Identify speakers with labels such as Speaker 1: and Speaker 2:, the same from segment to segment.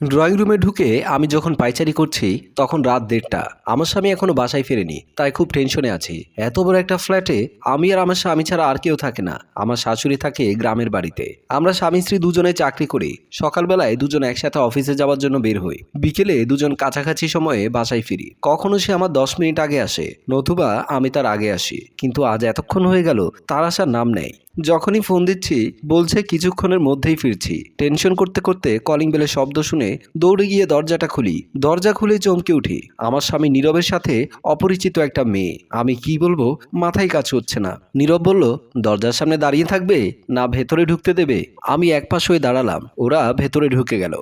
Speaker 1: Drawing রুমে ঢুকে আমি যখন পাইচারি করছি, তখন রাত দেড়টা। আমার স্বামী এখনও বাসায় ফেরেনি, তাই খুব টেনশনে আছি। এত বড় একটা ফ্ল্যাটে আমি আর আমার স্বামী ছাড়া আর কেউ থাকে না। আমার শাশুড়ি থাকে গ্রামের বাড়িতে। আমরা স্বামী স্ত্রী দুজনে চাকরি করি। সকালবেলায় দুজন একসাথে অফিসে যাওয়ার জন্য বের হই। বিকেলে দুজন কাছাকাছি সময়ে বাসায় ফিরি। কখনো সে আমার দশ মিনিট আগে আসে, নতুবা আমি তার আগে আসি। কিন্তু আজ এতক্ষণ হয়ে গেল, তার আসার নাম নেই। যখনই ফোন দিচ্ছি, বলছে কিছুক্ষণের মধ্যেই ফিরছি। টেনশন করতে করতে কলিং বেলের শব্দ শুনে দৌড়ে গিয়ে দরজাটা খুলি। দরজা খুলে চমকে উঠি। আমার স্বামী নীরবের সাথে অপরিচিত একটা মেয়ে। আমি কি বলব? মাথায় কাজ হচ্ছে না। নীরব বলল, দরজার সামনে দাঁড়িয়ে থাকবে না ভেতরে ঢুকতে দেবে? আমি এক পাশ হয়ে দাঁড়ালাম। ওরা ভেতরে ঢুকে গেল।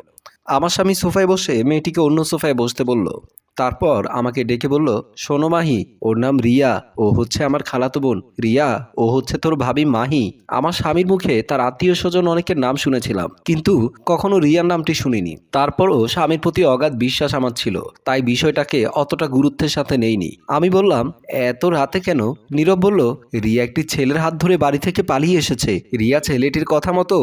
Speaker 1: আমার স্বামী সোফায় বসে মেয়েটিকে অন্য সোফায় বসতে বলল তারপর আমাকে ডেকে বলল, শোনো মাহি, ওর নাম রিয়া, ও হচ্ছে আমার খালাতো বোন। রিয়া, ও হচ্ছে তোর ভাবি মাহি। আমার স্বামীর মুখে তার আত্মীয় স্বজন অনেকের নাম শুনেছিলাম, কিন্তু কখনো রিয়ার নামটি শুনিনি। তারপরও স্বামীর প্রতি অগাধ বিশ্বাস আমার ছিল, তাই বিষয়টাকে অতটা গুরুত্বের সাথে নেইনি। আমি বললাম, এত রাতে কেন? নীরব বলল, রিয়া একটি ছেলের হাত ধরে বাড়ি থেকে পালিয়ে এসেছে। রিয়া ছেলেটির কথা মতো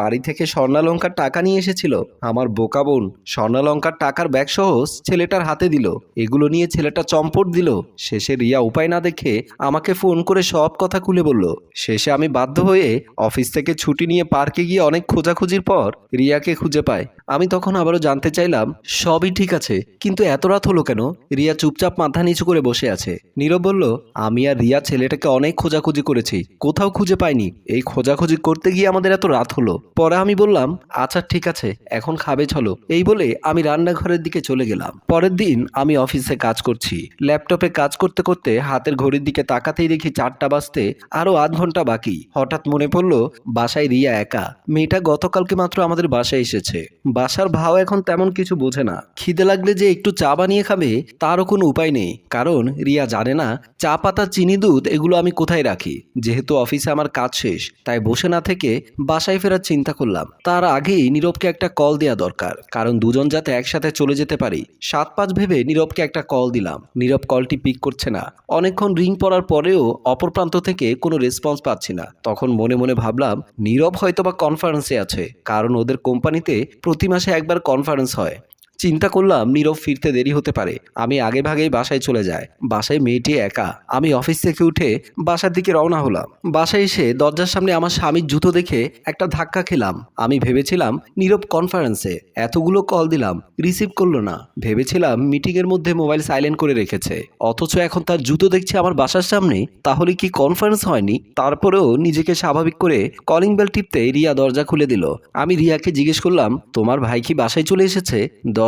Speaker 1: বাড়ি থেকে স্বর্ণালঙ্কার টাকা নিয়ে এসেছিল। আমার বোকা বোন, স্বর্ণালঙ্কার টাকার ব্যাগ সহ ছেলেটার হাতে দিল। এগুলো নিয়ে ছেলেটা চম্পট দিল। শেষে রিয়া উপায় না দেখে আমাকে ফোন করে সব কথা খুলে বলল। শেষে আমি বাধ্য হয়ে অফিস থেকে ছুটি নিয়ে পার্কে গিয়ে অনেক খোঁজাখুঁজির পর রিয়াকে খুঁজে পাই। আমি তখন আবারও জানতে চাইলাম, সবই ঠিক আছে, কিন্তু এত রাত হলো কেন? রিয়া চুপচাপ মাথা নিচু করে বসে আছে। নীরব বলল, আমি আর রিয়া ছেলেটাকে অনেক খোঁজাখুঁজি করেছি, কোথাও খুঁজে পাইনি। এই খোঁজাখুঁজি করতে গিয়ে আমাদের এত রাত হলো। পরে আমি বললাম আচ্ছা ঠিক আছে, এখন খাবে চলো। এই বলে আমি রান্নাঘরের দিকে চলে গেলাম। পরের দিন আমি অফিসে কাজ করছি। ল্যাপটপে কাজ করতে করতে হাতের ঘড়ির দিকে তাকাতেই দেখি চারটা বাজতে আরও আধ ঘণ্টা বাকি। হঠাৎ মনে পড়ল, বাসায় রিয়া একা। মেয়েটা গতকালকে মাত্র আমাদের বাসায় এসেছে। বাসার ভাও এখন তেমন কিছু বোঝে না। খিদে লাগলে যে একটু চা বানিয়ে খাবে, তারও কোনো উপায় নেই। কারণ রিয়া জানে না, চা, পাতা, চিনি, দুধ, এগুলো আমি কোথায় রাখি? যেহেতু অফিসে আমার কাজ শেষ, তাই বসে না থেকে বাসায় ফেরার চিন্তা করলাম। তার আগেই নীরবকে একটা কল দেওয়া দরকার, কারণ দুজন যাতে একসাথে চলে যেতে পারি। সাত, পাঁচ ভেবে নীরবকে একটা কল দিলাম। নীরব কলটি পিক করছে না। অনেকক্ষণ রিং পড়ার পরেও অপর প্রান্ত থেকে কোনো রেসপন্স পাচ্ছি না। তখন মনে মনে ভাবলাম, নীরব হয়তোবা কনফারেন্সে আছে। কারণ ওদের কোম্পানিতে প্রতি মাসে একবার কনফারেন্স হয়। চিন্তা করলাম নীরব ফিরতে দেরি হতে পারে। আমি আগে ভাগেই বাসায় চলে যাই। বাসায় মেয়েটি একা। আমি অফিস থেকে উঠে বাসার দিকে রওনা হলাম। বাসায় এসে দরজার সামনে আমার স্বামীর জুতো দেখে একটা ধাক্কা খেলাম। আমি ভেবেছিলাম নীরব কনফারেন্সে এতগুলো কল দিলাম রিসিভ করল না। ভেবেছিলাম মিটিংয়ের মধ্যে মোবাইল সাইলেন্ট করে রেখেছে। অথচ এখন তার জুতো দেখছে আমার বাসার সামনে। তাহলে কি কনফারেন্স হয়নি? তারপরেও নিজেকে স্বাভাবিক করে কলিং বেল টিপতে রিয়া দরজা খুলে দিল। আমি রিয়াকে জিজ্ঞেস করলাম, তোমার ভাই কি বাসায় চলে এসেছে?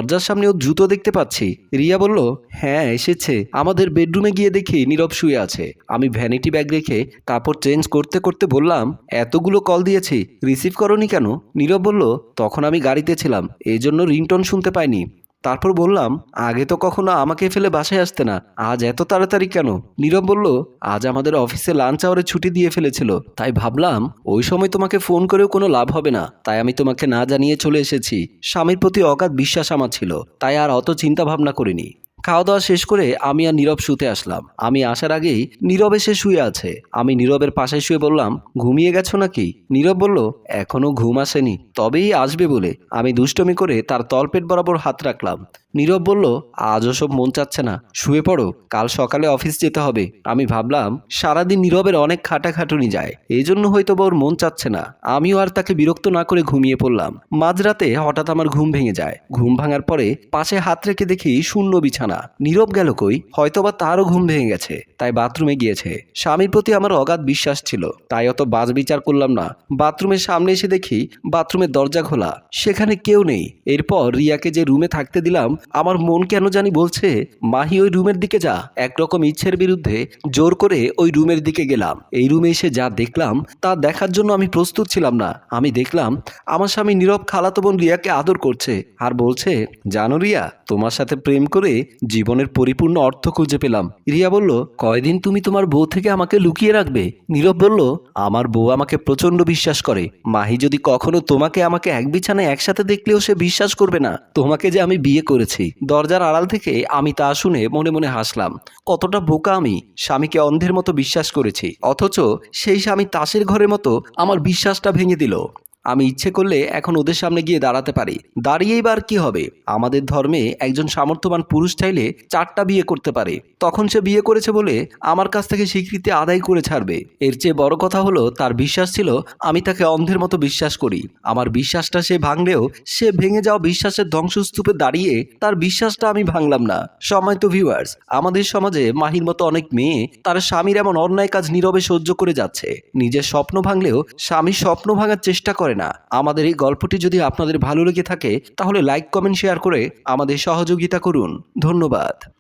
Speaker 1: দরজার সামনে ও জুতো দেখতে পাচ্ছি। রিয়া বলল হ্যাঁ এসেছে। আমাদের বেডরুমে গিয়ে দেখি নীরব শুয়ে আছে। আমি ভ্যানিটি ব্যাগ রেখে কাপড় চেঞ্জ করতে করতে বললাম, এতগুলো কল দিয়েছি রিসিভ করনি কেন? নীরব বলল, তখন আমি গাড়িতে ছিলাম। এই জন্য রিংটোন শুনতে পাইনি। তারপর বললাম, আগে তো কখনো আমাকে ফেলে বাসায় আসতে না, আজ এত তাড়াতাড়ি কেন? নীরব বলল, আজ আমাদের অফিসে লাঞ্চ আওয়ারে ছুটি দিয়ে ফেলেছিল, তাই ভাবলাম ওই সময় তোমাকে ফোন করেও কোনো লাভ হবে না, তাই আমি তোমাকে না জানিয়ে চলে এসেছি। স্বামীর প্রতি অগাধ বিশ্বাস আমার ছিল, তাই আর অত চিন্তা ভাবনা করিনি। খাওয়া দাওয়া শেষ করে আমি আর নীরব শুতে আসলাম। আমি আসার আগেই নীরব এসে শুয়ে আছে। আমি নীরবের পাশে শুয়ে বললাম, ঘুমিয়ে গেছো নাকি? নীরব বলল, এখনও ঘুম আসেনি, তবেই আসবে বলে। আমি দুষ্টমি করে তার তলপেট বরাবর হাত রাখলাম। নীরব বলল আজ ওসব মন চাচ্ছে না। শুয়ে পড়ো, কাল সকালে অফিস যেতে হবে। আমি ভাবলাম, সারাদিন নীরবের অনেক খাটাখাটুনি যায়। এই জন্য হয়তো বা ওর মন চাচ্ছে না। আমিও আর তাকে বিরক্ত না করে ঘুমিয়ে পড়লাম। মাঝরাতে হঠাৎ আমার ঘুম ভেঙে যায়। ঘুম ভাঙার পরে পাশে হাত রেখে দেখি শূন্য বিছানা। নীরব গেল কই? হয়তোবা তারও ঘুম ভেঙে গেছে, তাই বাথরুমে গিয়েছে। স্বামীর প্রতি আমার অগাধ বিশ্বাস ছিল, তাই অত বাজ বিচার করলাম না। বাথরুমের সামনে এসে দেখি, বাথরুমের দরজা খোলা। সেখানে কেউ নেই। এরপর রিয়াকে যে রুমে থাকতে দিলাম আমার মন কেন জানি বলছে, মাহি ওই রুমের দিকে যা। একরকম ইচ্ছের বিরুদ্ধে জোর করে ওই রুমের দিকে গেলাম। এই রুমে এসে যা দেখলাম, তা দেখার জন্য আমি প্রস্তুত ছিলাম না। আমি দেখলাম, আমার স্বামী নীরব খালাতো বোন রিয়াকে আদর করছে আর বলছে, জানো রিয়া, তোমার সাথে প্রেম করে জীবনের পরিপূর্ণ অর্থ খুঁজে পেলাম। রিয়া বলল, কয়দিন তুমি তোমার বউ থেকে আমাকে লুকিয়ে রাখবে? নীরব বলল, আমার বউ আমাকে প্রচণ্ড বিশ্বাস করে। মাহি যদি কখনো তোমাকে আমাকে এক বিছানায় একসাথে দেখলেও সে বিশ্বাস করবে না। তোমাকে যে আমি বিয়ে করেছি দরজার আড়াল থেকে আমি তা শুনে মনে মনে হাসলাম। কতটা বোকা আমি, স্বামীকে অন্ধের মতো বিশ্বাস করেছি। অথচ সেই স্বামী তাসের ঘরের মতো আমার বিশ্বাসটা ভেঙে দিল। আমি ইচ্ছে করলে এখন ওদের সামনে গিয়ে দাঁড়াতে পারি। দাঁড়িয়েই বার কি হবে? আমাদের ধর্মে একজন সামর্থ্যবান পুরুষ চাইলে চারটা বিয়ে করতে পারে। তখন সে বিয়ে করেছে বলে আমার কাছ থেকে স্বীকৃতি আদায় করে ছাড়বে। এর চেয়ে বড় কথা হলো, তার বিশ্বাস ছিল আমি তাকে অন্ধের মতো বিশ্বাস করি। আমার বিশ্বাসটা সে ভাঙলেও সে ভেঙে যাওয়া বিশ্বাসের ধ্বংসস্তূপে দাঁড়িয়ে তার বিশ্বাসটা আমি ভাঙলাম না। সময় তো ভিউয়ার্স আমাদের সমাজে মাহির মতো অনেক মেয়ে, তার স্বামীর এমন অন্যায় কাজ নীরবে সহ্য করে যাচ্ছে। নিজের স্বপ্ন ভাঙলেও স্বামী স্বপ্ন ভাঙার চেষ্টা করে না। আমাদের এই গল্পটি যদি আপনাদের ভালো লেগে থাকে, তাহলে লাইক কমেন্ট শেয়ার করে আমাদের সহযোগিতা করুন। ধন্যবাদ।